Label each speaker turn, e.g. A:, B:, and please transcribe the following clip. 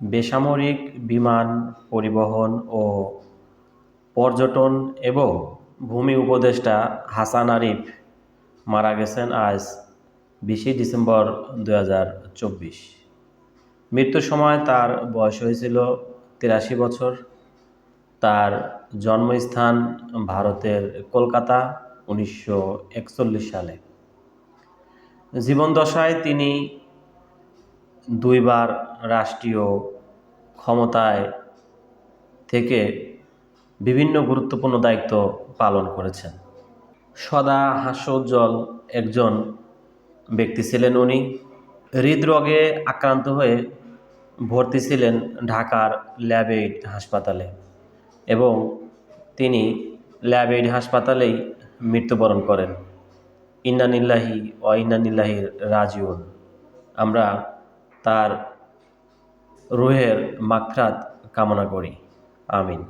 A: বেসামরিক বিমান পরিবহন ও পর্যটন এবং ভূমি উপদেষ্টা হাসান আরিফ মারা গেছেন আজ বিশে ডিসেম্বর দু হাজার চব্বিশ। মৃত্যুর সময় তার বয়স হয়েছিল তিরাশি বছর। তার জন্মস্থান ভারতের কলকাতা উনিশশো একচল্লিশ সালে। জীবনদশায় তিনি দুইবার রাষ্ট্রীয় ক্ষমতায় থেকে বিভিন্ন গুরুত্বপূর্ণ দায়িত্ব পালন করেছেন। সদা হাস্যোজ্জ্বল একজন ব্যক্তি ছিলেন উনি। হৃদরোগে আক্রান্ত হয়ে ভর্তি ছিলেন ঢাকার ল্যাবেড হাসপাতালে এবং তিনি ল্যাবেড হাসপাতালেই মৃত্যুবরণ করেন। ইন্নানিল্লাহি ও ইন্নানিল্লাহির রাজিউন। আমরা তার রুহের মাগফিরাত কামনা করি। আমিন।